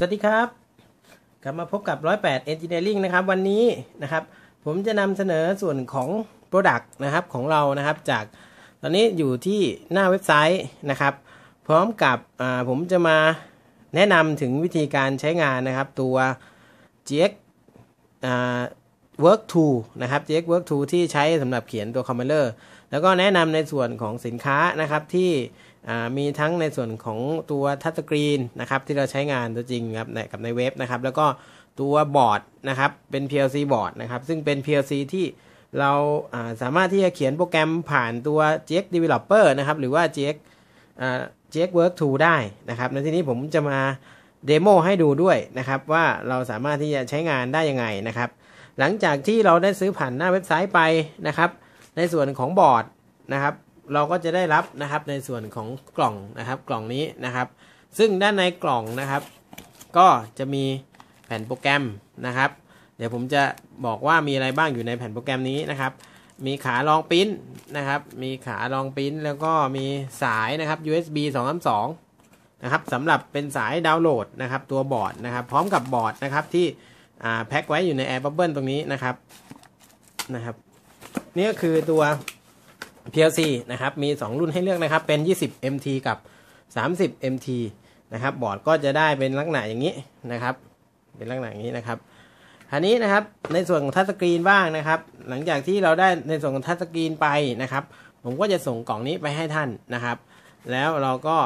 สวัสดีครับ กลับมาพบกับ 108 Engineering นะครับ วันนี้นะครับ ผมจะนำเสนอส่วนของ Product นะครับของเรานะครับ จากตอนนี้อยู่ที่หน้าเว็บไซต์นะครับ พร้อมกับผมจะมาแนะนำถึงวิธีการใช้งานนะครับ ตัว GX Work Tool นะครับ GX Work Tool ที่ใช้สำหรับเขียนตัว Compiler แล้วก็แนะนำในส่วนของสินค้านะครับที่ มีทั้งในส่วนของตัวทัชสกรีนนะครับที่เราใช้งานตัวจริงครับกับในเว็บนะครับ แล้วก็ตัวบอร์ดนะครับเป็น PLC บอร์ดนะครับซึ่งเป็น PLC ที่เราสามารถที่จะเขียนโปรแกรมผ่านตัว GX Developer นะครับหรือว่า GX GX Work Tool ได้นะครับในที่นี้ผมจะมาเดโมให้ดูด้วยนะครับว่าเราสามารถที่จะใช้งานได้ยังไงนะครับ หลังจากที่เราได้ซื้อผ่านหน้าเว็บไซต์ไปนะครับ ในส่วนของบอร์ดนะครับ เราก็จะได้รับนะครับในส่วนของกล่องนะครับกล่องนี้นะครับ ซึ่งด้านในกล่องนะครับ ก็จะมีแผ่นโปรแกรมนะครับ เดี๋ยวผมจะบอกว่ามีอะไรบ้างอยู่ในแผ่นโปรแกรมนี้นะครับ มีขารองปิ้นนะครับ มีขารองปิ้นแล้วก็มีสายนะครับ USB 232นะครับสำหรับเป็นสายดาวน์โหลดนะครับ ตัวบอร์ดนะครับ พร้อมกับบอร์ดนะครับที่แพ็คไว้อยู่ใน Air Bubble ตรงนี้นะครับนะครับ นี่ก็คือตัว PLC นะครับ มี 2 รุ่นให้เลือกนะครับ เป็น 20 MT กับ 30 MT นะครับ บอร์ดก็จะได้เป็นลักษณะอย่างนี้นะครับ เป็นลักษณะอย่างนี้นะครับอันนี้นะครับ ในส่วนของทัชสกรีนบ้างนะครับ หลังจากที่เราได้ในส่วนของทัชสกรีนไปนะครับ ผมก็จะส่งกล่องนี้ไปให้ท่านนะครับ แล้วเราก็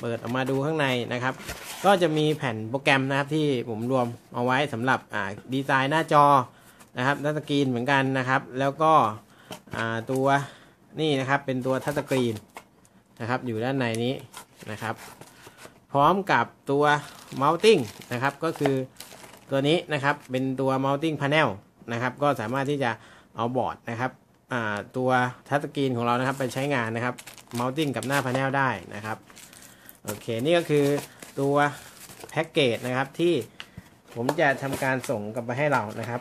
เปิดออกมาดูข้างในนะครับ ก็จะมีแผ่นโปรแกรมนะครับที่ผมรวมเอาไว้สำหรับดีไซน์หน้าจอนะครับทัชสกรีนเหมือนกันนะครับ แล้วก็ตัว นี่นะครับเป็นตัวทัชสกรีนนะครับอยู่ด้านในนี้นะครับ พร้อมกับตัว mounting นะครับก็คือตัวนี้นะครับเป็นตัว mounting panel นะครับก็สามารถที่จะเอาบอร์ดนะครับตัวทัชสกรีนของเรานะครับไปใช้งานนะครับ mounting กับหน้า panel ได้นะครับโอเคนี่ก็คือตัวแพ็กเกจนะครับที่ผมจะทำการส่งกลับไปให้เรานะครับ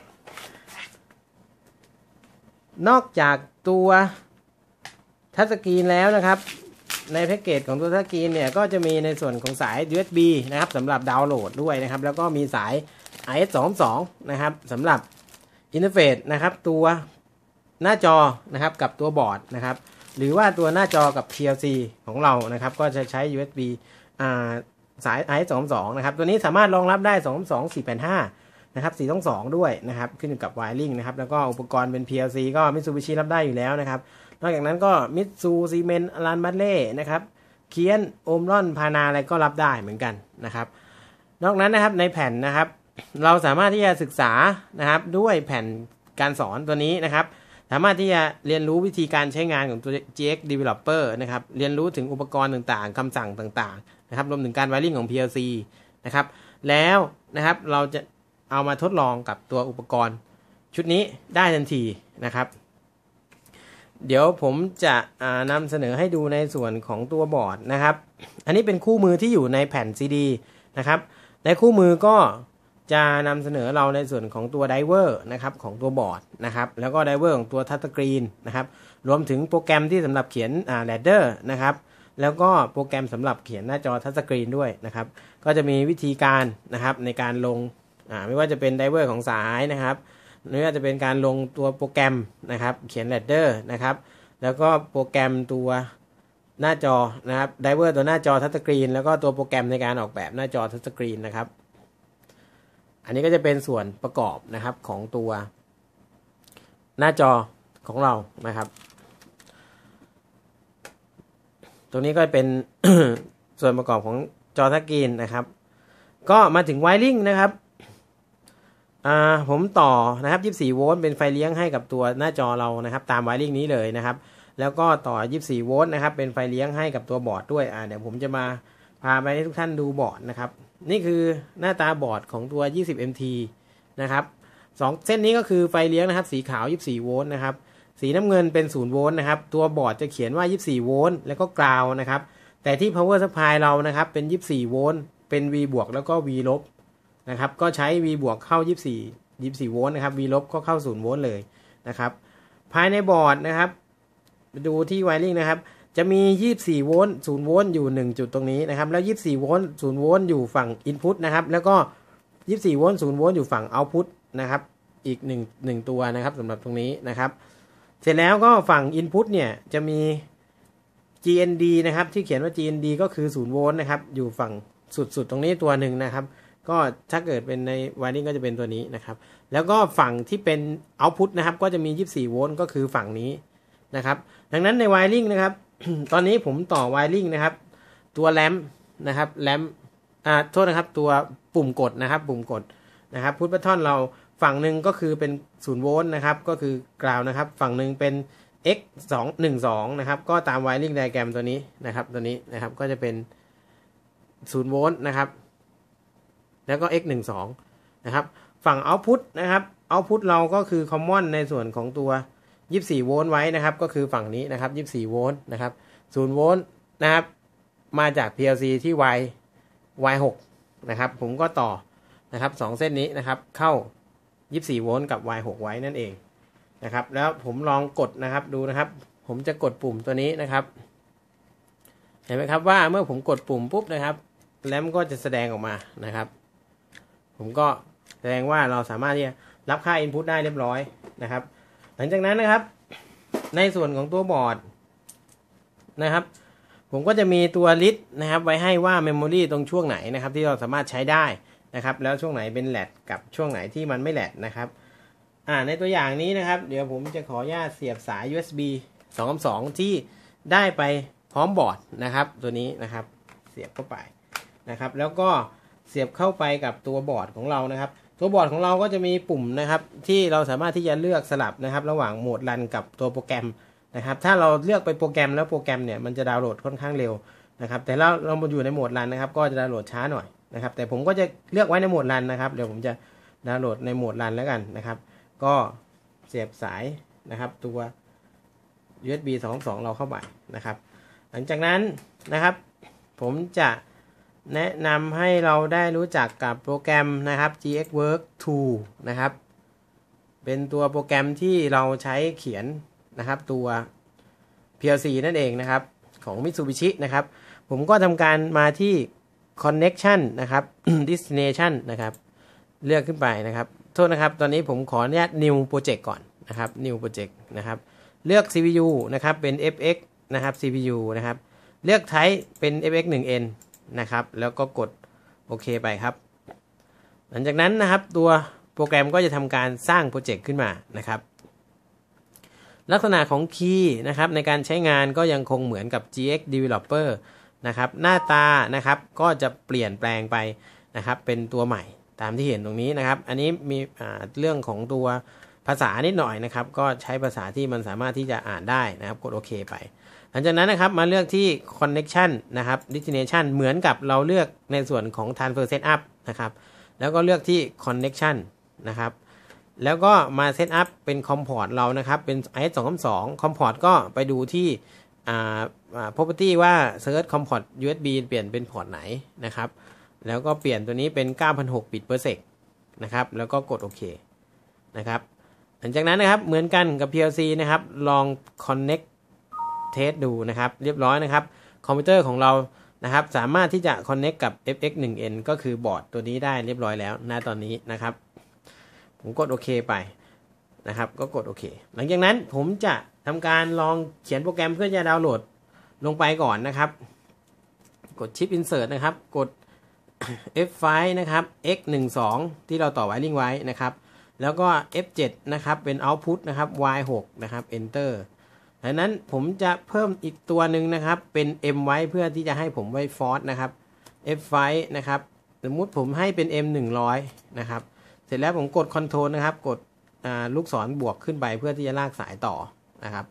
นอกจากตัว ทัชสกรีนแล้วนะครับในแพ็กเกจของตัวทัชสกรีนเนี่ยก็จะมีในส่วนของสาย USB นะครับสำหรับดาวน์โหลดด้วยนะครับ แล้วก็มีสาย RS22 นะครับสำหรับอินเทอร์เฟซนะครับตัวหน้าจอนะครับกับตัวบอร์ดนะครับ หรือว่าตัวหน้าจอกับ PLC ของเรานะครับ ก็จะใช้ USB อ่าสาย RS22 นะครับ ตัวนี้สามารถรองรับได้ 22485 นะครับ 422 ด้วยนะครับ ขึ้นกับไวริงนะครับ แล้วก็อุปกรณ์เป็น PLC ก็ Mitsubishi รับได้อยู่แล้วนะครับ นอกจากนั้นก็มิตซูซีเมนต์ลานบัตเล่นะครับเคียนโอมรอนพานาอะไรก็รับได้เหมือนกันนะครับ นอกนั้นนะครับในแผ่นนะครับ เราสามารถที่จะศึกษานะครับด้วยแผ่นการสอนตัวนี้นะครับ สามารถที่จะเรียนรู้วิธีการใช้งานของตัว GX Developer นะครับเรียนรู้ถึงอุปกรณ์ต่างๆคำสั่งต่างๆนะครับรวมถึงการไวริ่งของ PLC นะครับแล้วนะครับเราจะเอามาทดลองกับตัวอุปกรณ์ชุดนี้ได้ทันทีนะครับ เดี๋ยวผมจะนำเสนอให้ดูในส่วนของตัวบอร์ดนะครับ อันนี้เป็นคู่มือที่อยู่ในแผ่นซีดีนะครับ ในคู่มือก็จะนำเสนอเราในส่วนของตัวไดเวอร์นะครับของตัวบอร์ดนะครับแล้วก็ไดเวอร์ของตัวทัชสกรีนนะครับรวมถึงโปรแกรมที่สำหรับเขียนอ่าแรดเดอร์นะครับแล้วก็โปรแกรมสำหรับเขียนหน้าจอทัชสกรีนด้วยนะครับก็จะมีวิธีการนะครับในการลงอ่าไม่ว่าจะเป็นไดเวอร์ของสายนะครับ นี่ก็จะเป็นการลงตัวโปรแกรมนะครับ เขียนแรดเดอร์นะครับ แล้วก็โปรแกรมตัวหน้าจอนะครับไดเวอร์ตัวหน้าจอทัชสกรีนแล้วก็ตัวโปรแกรมในการออกแบบหน้าจอทัชสกรีนนะครับ อันนี้ก็จะเป็นส่วนประกอบนะครับของตัวหน้าจอของเรานะครับ ตรงนี้ก็เป็นส่วนประกอบของจอทัชสกรีนนะครับ ก็มาถึงไวริงนะครับ อ่าผมต่อนะครับ24โวลต์เป็นไฟเลี้ยงให้กับตัวหน้าจอเรานะครับ ตามไวริ่งนี้เลยนะครับ แล้วก็ต่อ 24โวลต์นะครับ เป็นไฟเลี้ยงให้กับตัวบอร์ดด้วยอ่าเดี๋ยวผมจะมาพาไปให้ทุกท่านดูบอร์ดนะครับ นี่คือหน้าตาบอร์ดของตัว 20 MT นะครับสองเส้นนี้ก็คือไฟเลี้ยงนะครับ สีขาว 24โวลต์นะครับ สีน้ำเงินเป็น0โวลต์นะครับ ตัวบอร์ดจะเขียนว่า 24โวลต์แล้วก็กราวนะครับ แต่ที่ power supply เรานะครับ เป็น 24โวลต์เป็น V บวกแล้วก็ V ลบ นะครับ ก็ใช้ V บวกเข้า 24 24โวลต์นะครับ V ลบก็เข้า0โวลต์เลยนะครับ ภายในบอร์ดนะครับ ดูที่ไวริ่งนะครับ จะมี 24โวลต์0โวลต์อยู่ 1 จุดตรงนี้นะครับ แล้ว 24โวลต์0โวลต์อยู่ฝั่ง Input นะครับ แล้วก็ 24โวลต์0โวลต์อยู่ฝั่ง Output นะครับ อีก1 1ตัวนะครับสำหรับตรงนี้นะครับ เสร็จแล้วก็ฝั่ง Input เนี่ยจะมี GND นะครับ ที่เขียนว่า GND ก็คือ0โวลต์นะครับ อยู่ฝั่งสุดๆตรงนี้ตัวหนึ่งนะครับ ก็ถ้าเกิดเป็นใน wiring ก็จะเป็นตัวนี้นะครับ แล้วก็ฝั่งที่เป็น output นะครับ ก็จะมี 24 โวลต์ก็คือฝั่งนี้นะครับ ดังนั้นใน wiring นะครับ ตอนนี้ผมต่อ wiring นะครับ ตัวแรมนะครับแรมอ่าโทษนะครับ ตัวปุ่มกดนะครับ ปุ่มกดนะครับพุทบัตทอนเราฝั่งหนึ่งก็คือเป็น0โวลต์นะครับ ก็คือกราวนะครับ ฝั่งหนึ่งเป็น x 2 1 2นะครับ ก็ตาม wiring diagram ตัวนี้นะครับ ตัวนี้นะครับ ก็จะเป็น0โวลต์นะครับ แล้วก็ x 1 2นะครับ ฝั่ง output นะครับ output เราก็คือ common ในส่วนของตัว 24 โวลต์ไว้นะครับ ก็คือฝั่งนี้นะครับ 24 โวลต์นะครับ 0 โวลต์นะครับ มาจาก PLC ที่ y y 6 นะครับ ผมก็ต่อนะครับ 2 เส้นนี้นะครับ เข้า 24 โวลต์กับ y 6 ไว้นั่นเองนะครับ แล้วผมลองกดนะครับดูนะครับ ผมจะกดปุ่มตัวนี้นะครับ เห็นไหมครับว่าเมื่อผมกดปุ่มปุ๊บนะครับ แรมก็จะแสดงออกมานะครับ ผมก็แสดงว่าเราสามารถที่จะรับค่า Input ได้เรียบร้อยนะครับ หลังจากนั้นนะครับ ในส่วนของตัวบอร์ดนะครับ ผมก็จะมีตัวลิสต์นะครับ ไว้ให้ว่าเมมโมรีตรงช่วงไหนนะครับ ที่เราสามารถใช้ได้นะครับ แล้วช่วงไหนเป็นแลดกับช่วงไหนที่มันไม่แลดนะครับอ่าในตัวอย่างนี้นะครับ เดี๋ยวผมจะขออนุญาตเสียบสาย USB 2.2 ที่ได้ไปพร้อมบอร์ดนะครับ ตัวนี้นะครับ เสียบเข้าไปนะครับ แล้วก็ เสียบเข้าไปกับตัวบอร์ดของเรานะครับ ตัวบอร์ดของเราก็จะมีปุ่มนะครับ ที่เราสามารถที่จะเลือกสลับนะครับ ระหว่างโหมดรันกับตัวโปรแกรมนะครับ ถ้าเราเลือกไปโปรแกรมแล้วโปรแกรมเนี่ยมันจะดาวน์โหลดค่อนข้างเร็วนะครับ แต่เราเรามาอยู่ในโหมดรันนะครับ ก็จะดาวน์โหลดช้าหน่อยนะครับ แต่ผมก็จะเลือกไว้ในโหมดรันนะครับ เดี๋ยวผมจะดาวน์โหลดในโหมดรันแล้วกันนะครับ ก็เสียบสายนะครับ ตัว USB 2.2 เราเข้าไปนะครับ หลังจากนั้นนะครับ ผมจะ แนะนำให้เราได้รู้จักกับโปรแกรมนะครับ GX Work 2 นะครับ เป็นตัวโปรแกรมที่เราใช้เขียนนะครับตัว PLC นั่นเองนะครับ ของ Mitsubishi นะครับ ผมก็ทำการมาที่ connection นะครับ destination นะครับ เลือกขึ้นไปนะครับ โทษนะครับ ตอนนี้ผมขออนุญาต new project ก่อนนะครับ new project นะครับ เลือก CPU นะครับ เป็น FX นะครับ CPU นะครับ เลือก type เป็น FX 1N นะครับ แล้วก็กดโอเคไปครับ หลังจากนั้นนะครับตัวโปรแกรมก็จะทำการสร้างโปรเจกต์ขึ้นมานะครับ ลักษณะของคีย์นะครับในการใช้งานก็ยังคงเหมือนกับ GX Developer นะครับหน้าตานะครับก็จะเปลี่ยนแปลงไปนะครับเป็นตัวใหม่ตามที่เห็นตรงนี้นะครับ อันนี้มีเรื่องของตัวภาษานิดหน่อยนะครับ ก็ใช้ภาษาที่มันสามารถที่จะอ่านได้นะครับ กดโอเคไป ลังจากนั้นนะครับมาเลือกที่ connection นะครับ destination เหมือนกับเราเลือกในส่วนของ transfer setup นะครับ แล้วก็เลือกที่ connection นะครับ แล้วก็มา set up เป็น com port เรานะครับ เป็น IS 2 2 com port ก็ไปดูที่อ่า property ว่า search com port USB เปลี่ยนเป็นพอร์ตไหนนะครับ แล้วก็เปลี่ยนตัวนี้เป็น 9,600 bit per sec นะครับ แล้วก็กดโอเคนะครับ หลังจากนั้นนะครับเหมือนกันกับ PLC นะครับลอง connect เทสดูนะครับ เรียบร้อยนะครับ คอมพิวเตอร์ของเรานะครับ สามารถที่จะ connect กับ FX1N ก็คือบอร์ดตัวนี้ได้เรียบร้อยแล้วณตอนนี้นะครับ ผมกดโอเคไปนะครับ ก็กดโอเค หลังจากนั้นผมจะทำการลองเขียนโปรแกรมเพื่อจะดาวน์โหลดลงไปก่อนนะครับ กดชิป insert นะครับ กด F5 นะครับ X12 ที่เราต่อไวริงไว้นะครับ แล้วก็ F7 นะครับ เป็น output นะครับ Y6 นะครับ enter ดังนั้นผมจะเพิ่มอีกตัวหนึ่งนะครับเป็น M ไว้เพื่อที่จะให้ผมไว้ฟอร์สนะครับ F5 นะครับ สมมุติผมให้เป็น M 100นะครับ เสร็จแล้วผมกด Ctrl นะครับ กดลูกศรบวกขึ้นไปเพื่อที่จะลากสายต่อนะครับ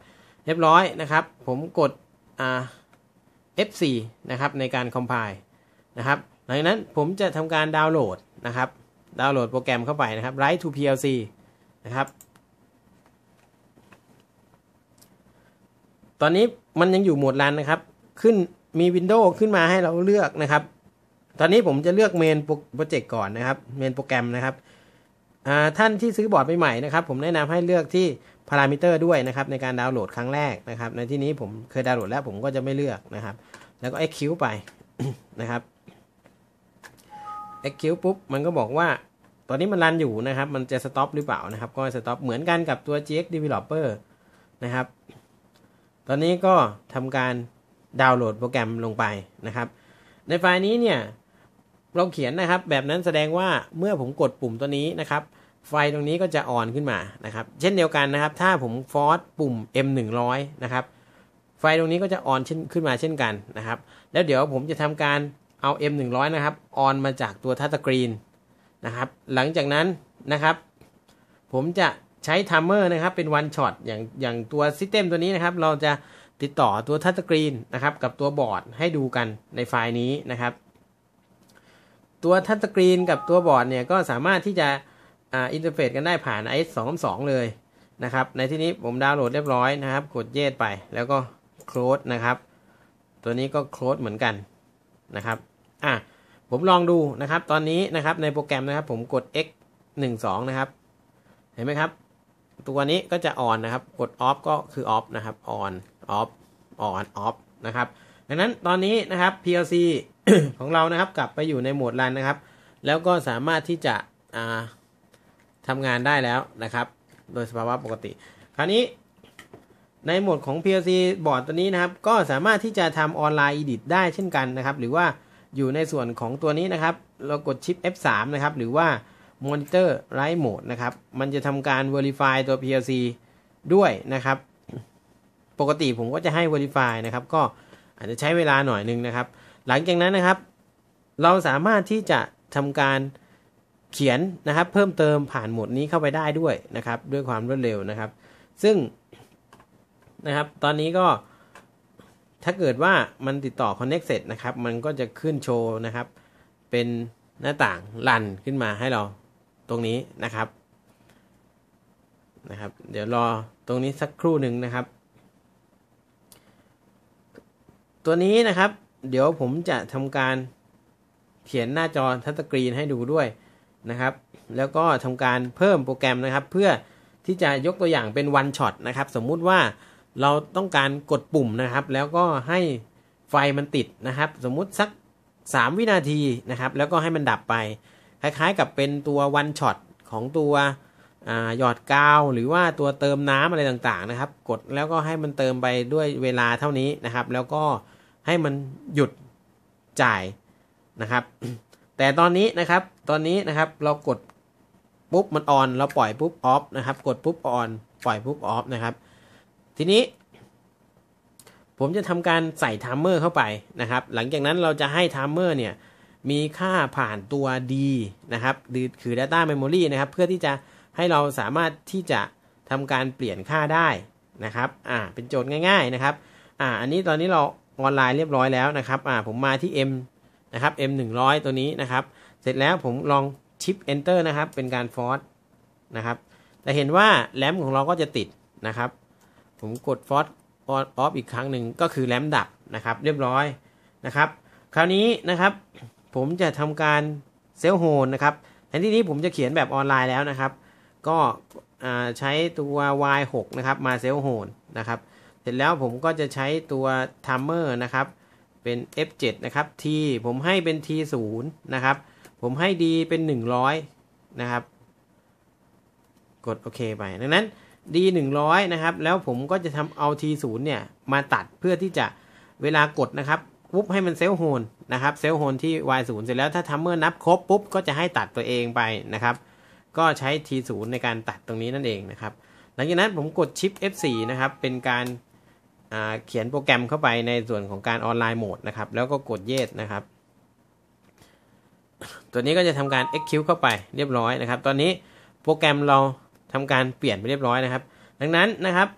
เรียบร้อยนะครับ ผมกด F4 นะครับในการ compile นะครับหลังนั้นผมจะทำการดาวน์โหลดนะครับ ดาวน์โหลดโปรแกรมเข้าไปนะครับ Write to PLC นะครับ ตอนนี้มันยังอยู่โหมดรันนะครับ ขึ้นมีวินโดว์ขึ้นมาให้เราเลือกนะครับ ตอนนี้ผมจะเลือกเมนโปรเจกต์ก่อนนะครับ เมนโปรแกรมนะครับท่านที่ซื้อบอร์ดใหม่ๆนะครับ ผมแนะนำให้เลือกที่พารามิเตอร์ด้วยนะครับ ในการดาวน์โหลดครั้งแรกนะครับ ในที่นี้ผมเคยดาวน์โหลดแล้วผมก็จะไม่เลือกนะครับ แล้วก็ execute ไปนะครับ execute ปุ๊บ มันก็บอกว่า ตอนนี้มันรันอยู่นะครับ มันจะ stop หรือเปล่านะครับ ก็ stop เหมือนกันกับตัว gx developer นะครับ ตอนนี้ก็ทำการดาวน์โหลดโปรแกรมลงไปนะครับ ในไฟล์นี้เนี่ยเราเขียนนะครับ แบบนั้นแสดงว่าเมื่อผมกดปุ่มตัวนี้นะครับ ไฟตรงนี้ก็จะออนขึ้นมานะครับ เช่นเดียวกันนะครับ ถ้าผมฟอร์สปุ่ม M100 นะครับ ไฟตรงนี้ก็จะออนขึ้นมาเช่นกันนะครับ แล้วเดี๋ยวผมจะทำการเอา M100 นะครับออนมาจากตัวทัชสกรีนนะครับ หลังจากนั้นนะครับ ผมจะ ใช้ทัมเมอร์นะครับเป็นวันช็อตอย่างอย่างตัวซิสเต็มตัวนี้นะครับ เราจะติดต่อตัวทัชสกรีนนะครับ กับตัวบอร์ดให้ดูกันในไฟล์นี้นะครับ ตัวทัชสกรีนกับตัวบอร์ดเนี่ยก็สามารถที่จะอ่าอินเทอร์เฟซกันได้ผ่าน IS 2 2 เลยนะครับ ในที่นี้ผมดาวน์โหลดเรียบร้อยนะครับ กดเยสไปแล้วก็โคลดนะครับ ตัวนี้ก็โคลดเหมือนกันนะครับอะผมลองดูนะครับ ตอนนี้นะครับในโปรแกรมนะครับ ผมกด x 1 2นะครับ เห็นไหมครับ ตัวนี้ก็จะออนนะครับ กด off ก็คือ off นะครับ on off on off นะครับ ดังนั้นตอนนี้นะครับ PLC ของเรานะครับ กลับไปอยู่ในโหมดรันนะครับ แล้วก็สามารถที่จะทำงานได้แล้วนะครับ โดยสภาวะปกติ คราวนี้ในโหมดของ PLC บอร์ดตัวนี้นะครับ ก็สามารถที่จะทำออนไลน์ edit ได้เช่นกันนะครับ หรือว่าอยู่ในส่วนของตัวนี้นะครับ เรากดชิป F3 นะครับ หรือว่า Monitor Write Mode นะครับ มันจะทำการ Verify ตัว PLC ด้วยนะครับ ปกติผมก็จะให้ Verify นะครับ ก็อาจจะใช้เวลาหน่อยนึงนะครับ หลังจากนั้นนะครับ เราสามารถที่จะทำการเขียนนะครับ เพิ่มเติมผ่านโหมดนี้เข้าไปได้ด้วยนะครับ ด้วยความรวดเร็วนะครับ ซึ่งนะครับ ตอนนี้ก็ถ้าเกิดว่ามันติดต่อ Connect เสร็จนะครับ มันก็จะขึ้นโชว์นะครับ เป็นหน้าต่างรันขึ้นมาให้เรา ตรงนี้นะครับนะครับ เดี๋ยวรอตรงนี้สักครู่หนึ่งนะครับ ตัวนี้นะครับ เดี๋ยวผมจะทำการเขียนหน้าจอทัชสกรีนให้ดูด้วยนะครับ แล้วก็ทำการเพิ่มโปรแกรมนะครับ เพื่อที่จะยกตัวอย่างเป็นวันช็อตนะครับ สมมุติว่าเราต้องการกดปุ่มนะครับ แล้วก็ให้ไฟมันติดนะครับ สมมุติสัก 3 วินาทีนะครับ แล้วก็ให้มันดับไป คล้ายๆกับเป็นตัววันช็อตของตัวหยอดกาวหรือว่าตัวเติมน้ำอะไรต่างๆนะครับ กดแล้วก็ให้มันเติมไปด้วยเวลาเท่านี้นะครับ แล้วก็ให้มันหยุดจ่ายนะครับ แต่ตอนนี้นะครับตอนนี้นะครับเรากดปุ๊บมันออนเราปล่อยปุ๊บออฟนะครับ กดปุ๊บออนปล่อยปุ๊บออฟนะครับ ทีนี้ ผมจะทำการใส่ไทม์เมอร์เข้าไปนะครับ หลังจากนั้นเราจะให้ไทม์เมอร์เนี่ย มีค่าผ่านตัว D นะครับหรือคือ Data Memory นะครับ เพื่อที่จะให้เราสามารถที่จะทำการเปลี่ยนค่าได้นะครับอ่าเป็นโจทย์ง่าย ๆนะครับอ่าอันนี้ตอนนี้เราออนไลน์เรียบร้อยแล้วนะครับอ่าผมมาที่ M นะครับ M 100 ตัวนี้นะครับ เสร็จแล้วผมลองชิป Enter นะครับ เป็นการฟอร์สนะครับแต่เห็นว่าแรมของเราก็จะติดนะครับ ผมกดฟอร์สออฟอีกครั้งหนึ่งก็คือแรมดับนะครับ เรียบร้อยนะครับ คราวนี้นะครับ ผมจะทำการเซลโฮนนะครับแทนที่นี้ผมจะเขียนแบบออนไลน์แล้วนะครับ ก็ใช้ตัว y6 นะครับมาเซลโฮนนะครับ เสร็จแล้วผมก็จะใช้ตัวทัมเมอร์นะครับเป็น f7 นะครับ t ผมให้เป็น t0 นะครับ ผมให้ d เป็น 100 นะครับ กดโอเคไป ดังนั้น d 100 นะครับ แล้วผมก็จะทำเอา t 0เนี่ยมาตัดเพื่อที่จะเวลากดนะครับ ปุ๊บให้มันเซลโฮนนะครับเซลโฮนที่ y 0เสร็จแล้วถ้าทัมเมอร์นับครบปุ๊บก็จะให้ตัดตัวเองไปนะครับ ก็ใช้ t 0ในการตัดตรงนี้นั่นเองนะครับ หลังจากนั้นผมกดชิป F4 นะครับ เป็นการเขียนโปรแกรมเข้าไปในส่วนของการออนไลน์โหมดนะครับ แล้วก็กด yes นะครับ ตัวนี้ก็จะทำการ execute เข้าไปเรียบร้อยนะครับ ตอนนี้โปรแกรมเราทำการเปลี่ยนไปเรียบร้อยนะครับ ดังนั้นนะครับ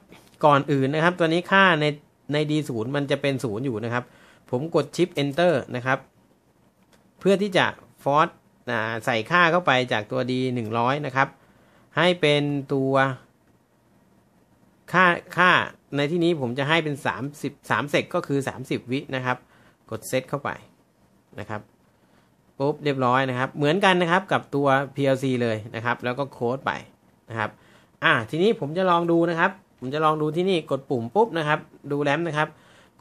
ก่อนอื่นนะครับ ตัวนี้ค่าในใน D0 มันจะเป็น 0 อยู่นะครับ ผมกดชิป Enter นะครับ เพื่อที่จะฟอร์สใส่ค่าเข้าไปจากตัว D 100 นะครับ ให้เป็นตัวค่าค่าในที่นี้ผมจะให้เป็น 30 3เซกก็คือ 30 วินะครับ กดเซตเข้าไปนะครับปุ๊บเรียบร้อยนะครับ เหมือนกันนะครับกับตัว PLC เลยนะครับ แล้วก็โค้ดไปนะครับอ่าทีนี้ผมจะลองดูนะครับ ผมจะลองดูที่นี่กดปุ่มปุ๊บนะครับ ดูแรมนะครับ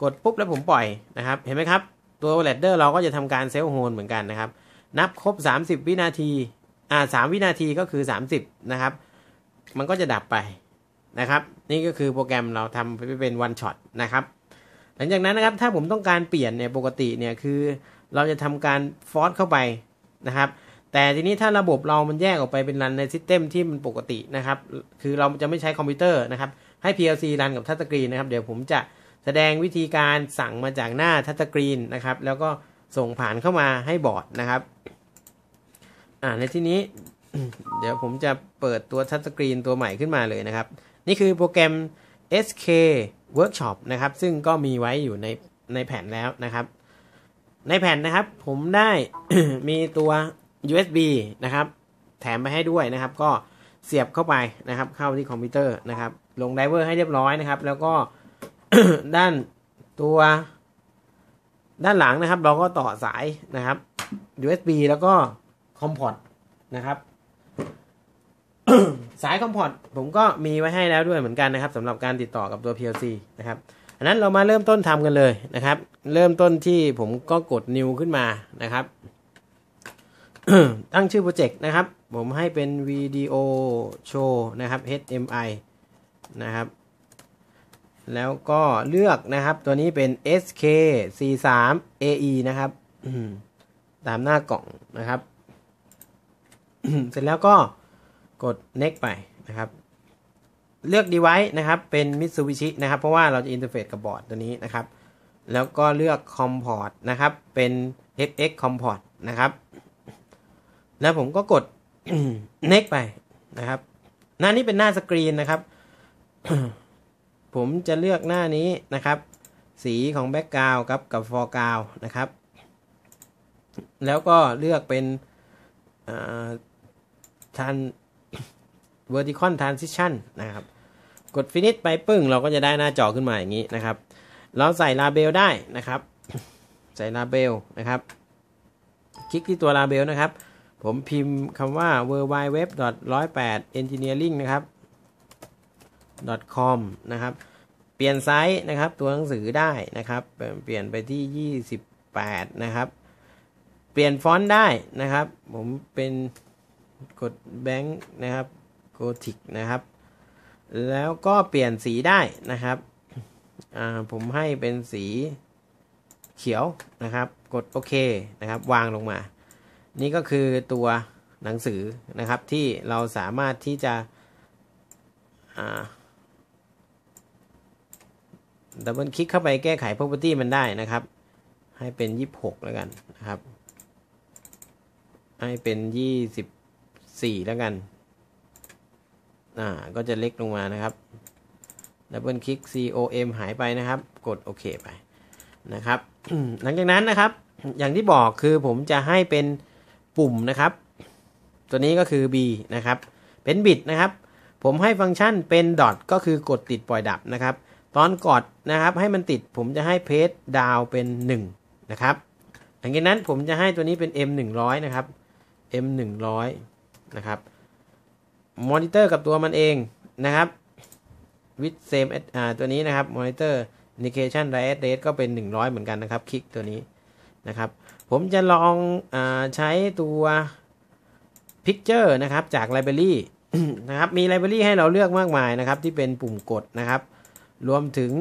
กดปุ๊บแล้วผมปล่อยนะครับ เห็นไหมครับ ตัวแรดเดอร์เราก็จะทำการเซลล์โฮนเหมือนกันนะครับ นับครบ 30 วินาที อ่าสวินาทีก็คือ 30 นะครับ มันก็จะดับไปนะครับ นี่ก็คือโปรแกรมเราทำไปเป็นวันช็อตนะครับ หลังจากนั้นนะครับ ถ้าผมต้องการเปลี่ยนเนี่ย ปกติเนี่ยคือเราจะทำการฟอร์สเข้าไปนะครับ แต่ทีนี้ถ้าระบบเรามันแยกออกไปเป็นรันในซิสเต็มที่มันปกตินะครับ คือเราจะไม่ใช้คอมพิวเตอร์นะครับ ให้ PLC รันกับทัชสกรีนนะครับ เดี๋ยวผมจะ แสดงวิธีการสั่งมาจากหน้าทัชสกรีนนะครับ แล้วก็ส่งผ่านเข้ามาให้บอร์ดนะครับ อ่าในที่นี้ เดี๋ยวผมจะเปิดตัวทัชสกรีนตัวใหม่ขึ้นมาเลยนะครับ นี่คือโปรแกรม SK Workshop นะครับ ซึ่งก็มีไว้อยู่ในในแผ่นแล้วนะครับ ในแผ่นนะครับ ผมได้มีตัว USB นะครับ แถมไปให้ด้วยนะครับ ก็เสียบเข้าไปนะครับ เข้าที่คอมพิวเตอร์นะครับ ลงไดเวอร์ให้เรียบร้อยนะครับ แล้วก็ ด้านตัวด้านหลังนะครับ เราก็ต่อสายนะครับ USB แล้วก็คอมพอร์ตนะครับสายคอมพอร์ตผมก็มีไว้ให้แล้วด้วยเหมือนกันนะครับสำหรับการติดต่อกับตัว PLC นะครับอันนั้นเรามาเริ่มต้นทำกันเลยนะครับ เริ่มต้นที่ผมก็กด new ขึ้นมานะครับ ตั้งชื่อโปรเจกต์นะครับ ผมให้เป็นวิดีโอโชว์นะครับ HMI นะครับ แล้วก็เลือกนะครับตัวนี้เป็น SK43 AE นะครับตามหน้ากล่องนะครับ เสร็จแล้วก็กด next ไปนะครับ เลือก device นะครับเป็น Mitsubishi นะครับ เพราะว่าเราจะอินเทอร์เฟซกับบอร์ดตัวนี้นะครับ แล้วก็เลือก COM port นะครับ เป็น FX COM port นะครับ แล้วผมก็กด next ไปนะครับ หน้านี้เป็นหน้าสกรีนนะครับ ผมจะเลือกหน้านี้นะครับ สีของแบ็กกราวกับกับฟอร์กราวนะครับ แล้วก็เลือกเป็นทัน vertical transition นะครับ กด finish ไปปึ้ง เราก็จะได้หน้าจอขึ้นมาอย่างนี้นะครับ เราใส่ลาเบลได้นะครับ ใส่ลา벨นะครับ คลิกที่ตัวลาเบลนะครับ ผมพิมพ์คำว่า w w w 108 engineering นะครับ .com นะครับ เปลี่ยนไซส์นะครับ ตัวหนังสือได้นะครับ เปลี่ยนไปที่ 28 นะครับ เปลี่ยนฟอนต์ได้นะครับ ผมเป็นกดแบงค์นะครับโกธิกนะครับ แล้วก็เปลี่ยนสีได้นะครับผมให้เป็นสีเขียวนะครับ กดโอเคนะครับ วางลงมา นี่ก็คือตัวหนังสือนะครับที่เราสามารถที่จะ ดับเบิลคลิกเข้าไปแก้ไข property มันได้นะครับ ให้เป็น 26 แล้วกันนะครับ ให้เป็น 24 แล้วกัน อ่า ก็จะเล็กลงมานะครับ ดับเบิลคลิก com หายไปนะครับ กดโอเคไปนะครับ หลังจากนั้นนะครับ อย่างที่บอกคือผมจะให้เป็นปุ่มนะครับ ตัวนี้ก็คือ b นะครับ เป็นบิตนะครับ ผมให้ฟังก์ชันเป็นดอทก็คือกดติดปล่อยดับนะครับ ตอนกดนะครับให้มันติดผมจะให้เพจดาวเป็น 1 นะครับหลังจากนั้นผมจะให้ตัวนี้เป็น M 100นะครับ M 100นะครับมอนิเตอร์กับตัวมันเองนะครับ with same อ่าตัวนี้นะครับมอนิเตอร์ indication diet rate ก็เป็น 100 เหมือนกันนะครับ คลิกตัวนี้นะครับ ผมจะลองอใช้ตัว picture นะครับจาก library นะครับ มี library ให้เราเลือกมากมายนะครับ ที่เป็นปุ่มกดนะครับ รวมถึง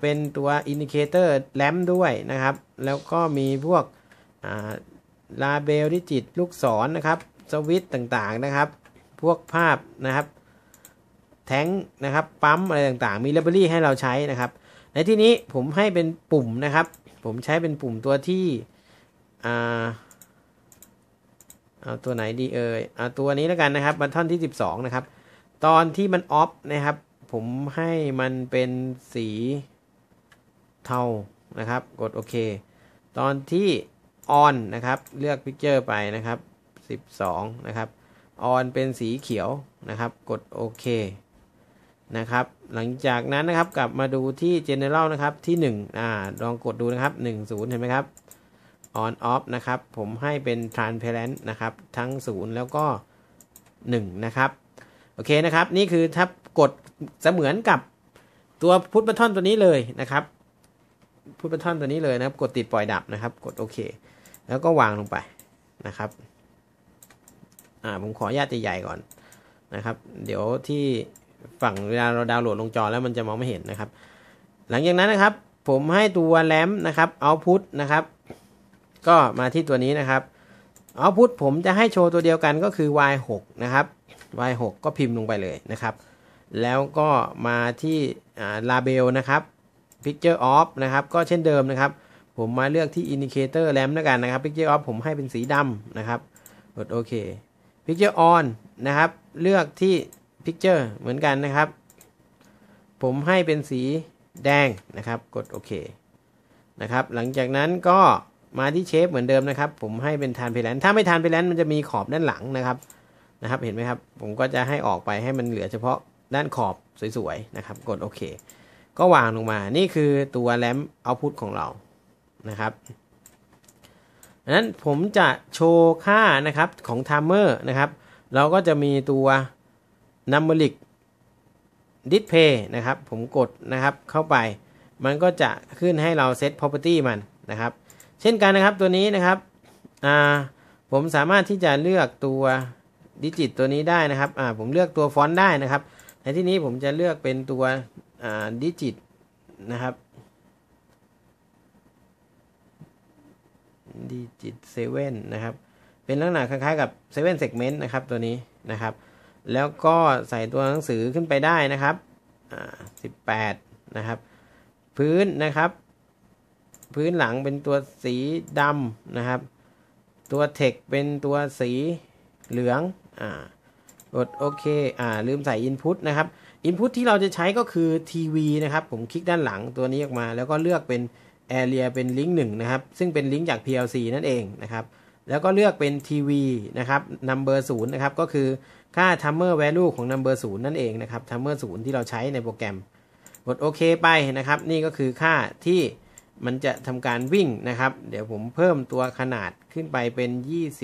เป็นตัวอินดิเคเตอร์แลมด้วยนะครับ แล้วก็มีพวกลาเบลดิจิตลูกศรนนะครับ สวิตต่างๆนะครับ พวกภาพนะครับ แท้งนะครับ ปั๊มอะไรต่างๆ มีเลเบอรี่ให้เราใช้นะครับ ในที่นี้ผมให้เป็นปุ่มนะครับ ผมใช้เป็นปุ่มตัวที่เอาตัวไหนดีเอ่ยเอาตัวนี้แล้วกันนะครับบัตทอนที่ 12 นะครับ ตอนที่มันออฟนะครับ ผมให้มันเป็นสีเทานะครับ กดโอเค ตอนที่ออนนะครับเลือกพิกเจอร์ไปนะครับ 12 นะครับออนเป็นสีเขียวนะครับ กดโอเคนะครับ หลังจากนั้นนะครับกลับมาดูที่ General นะครับที่1อ่าลองกดดูนะครับ 10 เห็นไหมครับ on off นะครับ ผมให้เป็น transparent นะครับ ทั้ง 0 แล้วก็ 1 นะครับ โอเคนะครับ นี่คือถ้า กดเสมือนกับตัวพุทบัตทอนตัวนี้เลยนะครับพุทบัตทอนตัวนี้เลยนะครับ กดติดปล่อยดับนะครับ กดโอเค แล้วก็วางลงไปนะครับอ่าผมขออนุญาตใหญ่ก่อนนะครับ เดี๋ยวที่ฝั่งเวลาเราดาวน์โหลดลงจอแล้วมันจะมองไม่เห็นนะครับ หลังจากนั้นนะครับ ผมให้ตัวแรมนะครับเอาพุทนะครับ ก็มาที่ตัวนี้นะครับเอาพุทผมจะให้โชว์ตัวเดียวกันก็คือ y6 นะครับ y6 ก็พิมพ์ลงไปเลยนะครับ แล้วก็มาที่ลาเบลนะครับ picture off นะครับ ก็เช่นเดิมนะครับ ผมมาเลือกที่ indicator lamp แล้วกันนะครับ picture off ผมให้เป็นสีดำนะครับ กดโอเค picture on นะครับ เลือกที่ picture เหมือนกันนะครับ ผมให้เป็นสีแดงนะครับ กดโอเคนะครับ หลังจากนั้นก็มาที่เชฟเหมือนเดิมนะครับ ผมให้เป็นทานเพลนถ้าไม่ทานเพลนมันจะมีขอบด้านหลังนะครับนะครับ เห็นไหมครับ ผมก็จะให้ออกไปให้มันเหลือเฉพาะ ด้านขอบสวยๆนะครับ กดโอเค ก็วางลงมา นี่คือตัวแรมเอาพุทของเรานะครับนั้นผมจะโชว์ค่านะครับของไทม์เมอร์นะครับ เราก็จะมีตัว numeric display นะครับ ผมกดนะครับเข้าไป มันก็จะขึ้นให้เราเซต property มันนะครับ เช่นกันนะครับตัวนี้นะครับผมสามารถที่จะเลือกตัวดิจิตตัวนี้ได้นะครับผมเลือกตัวฟอนต์ได้นะครับ ในที่นี้ผมจะเลือกเป็นตัวดิจิตนะครับดิจิตเซเว่นนะครับ เป็นลักษณะคล้ายๆกับเซเว่นเซกเมนต์นะครับตัวนี้นะครับ แล้วก็ใส่ตัวหนังสือขึ้นไปได้นะครับสิบแปดนะครับ พื้นนะครับ พื้นหลังเป็นตัวสีดำนะครับ ตัวเทคเป็นตัวสีเหลืองอ่า กดโอเค อ่า ลืมใส่ Input นะครับ Input ที่เราจะใช้ก็คือทีวีนะครับ ผมคลิกด้านหลังตัวนี้ออกมา แล้วก็เลือกเป็น Area เป็นลิงก์หนึ่งนะครับ ซึ่งเป็นลิงก์จาก PLC นั่นเองนะครับ แล้วก็เลือกเป็นทีวีนะครับ number 0นะครับ ก็คือค่า timer value ของ number 0นั่นเองนะครับ timer 0ที่เราใช้ในโปรแกรม กดโอเคไปนะครับ นี่ก็คือค่าที่มันจะทำการวิ่งนะครับ เดี๋ยวผมเพิ่มตัวขนาดขึ้นไปเป็น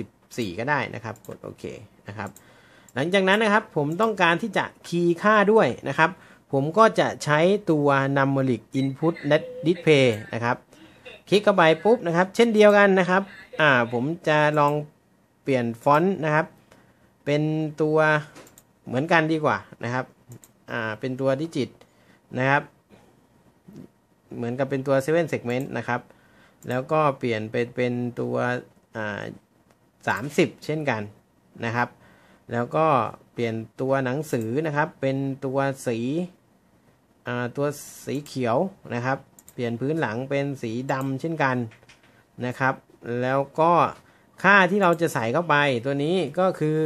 24 ก็ได้นะครับ กดโอเคนะครับ หลังจากนั้นนะครับผมต้องการที่จะคีย์ค่าด้วยนะครับ ผมก็จะใช้ตัว numeric input net display นะครับ คลิกเข้าไปปุ๊บนะครับ เช่นเดียวกันนะครับอ่าผมจะลองเปลี่ยนฟอนต์นะครับ เป็นตัวเหมือนกันดีกว่านะครับอ่าเป็นตัวดิจิตนะครับ เหมือนกับเป็นตัว7 segment นะครับ แล้วก็เปลี่ยนเป็นเป็นตัวอ่า30 เช่นกันนะครับ แล้วก็เปลี่ยนตัวหนังสือนะครับ เป็นตัวสีอ่าตัวสีเขียวนะครับ เปลี่ยนพื้นหลังเป็นสีดำเช่นกันนะครับ แล้วก็ค่าที่เราจะใส่เข้าไปตัวนี้ก็คือ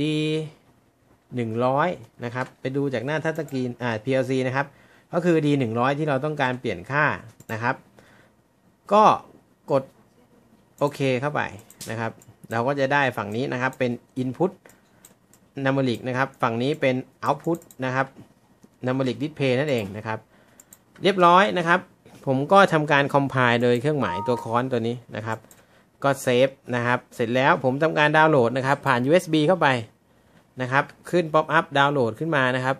d 100นะครับ ไปดูจากหน้าทัชสกรีนอ่า PLC นะครับ ก็คือ d 100ที่เราต้องการเปลี่ยนค่านะครับ ก็กดโอเคเข้าไปนะครับ เราก็จะได้ฝั่งนี้นะครับเป็น input numeric นะครับ ฝั่งนี้เป็น output นะครับ numeric display นั่นเองนะครับ เรียบร้อยนะครับ ผมก็ทำการ compile โดยเครื่องหมายตัวค้อนตัวนี้นะครับ ก็เซฟนะครับ เสร็จแล้วผมทำการดาวน์โหลดนะครับ ผ่าน USB เข้าไปนะครับ ขึ้น pop up ดาวน์โหลดขึ้นมานะครับ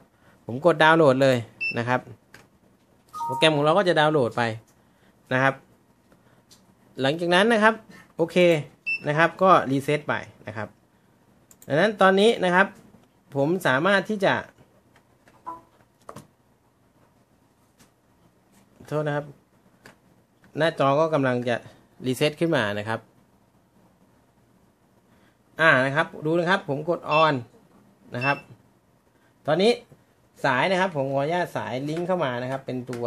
ผมกดดาวน์โหลดเลยนะครับ โปรแกรมของเราก็จะดาวน์โหลดไปนะครับ หลังจากนั้นนะครับ โอเค นะครับ ก็รีเซ็ตไปนะครับดังนั้นตอนนี้นะครับ ผมสามารถที่จะ โทษนะครับ หน้าจอก็กำลังจะรีเซ็ตขึ้นมานะครับ อ่านะครับ ดูนะครับ ผมกดออนนะครับ ตอนนี้สายนะครับ ผมขออนุญาตสายลิงก์เข้ามานะครับ เป็นตัว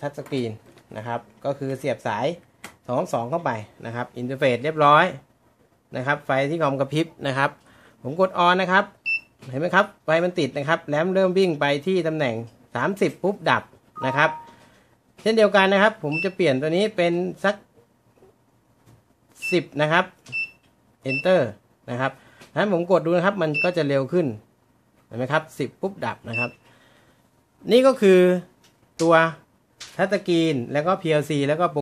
ทัชสกรีนนะครับ ก็คือเสียบสาย สองสองเข้าไปนะครับอินเทอร์เฟซเรียบร้อยนะครับไฟที่คอมกระพริบนะครับ ผมกดออนนะครับ เห็นไหมครับไฟมันติดนะครับ แลมเริ่มวิ่งไปที่ตำแหน่ง 30 ปุ๊บดับนะครับ เช่นเดียวกันนะครับ ผมจะเปลี่ยนตัวนี้เป็นสัก 10 นะครับ enter นะครับนั้นผมกดดูนะครับ มันก็จะเร็วขึ้นเห็นไหมครับ 10 ปุ๊บดับนะครับ นี่ก็คือตัวทัชสกรีนแล้วก็ PLC แล้วก็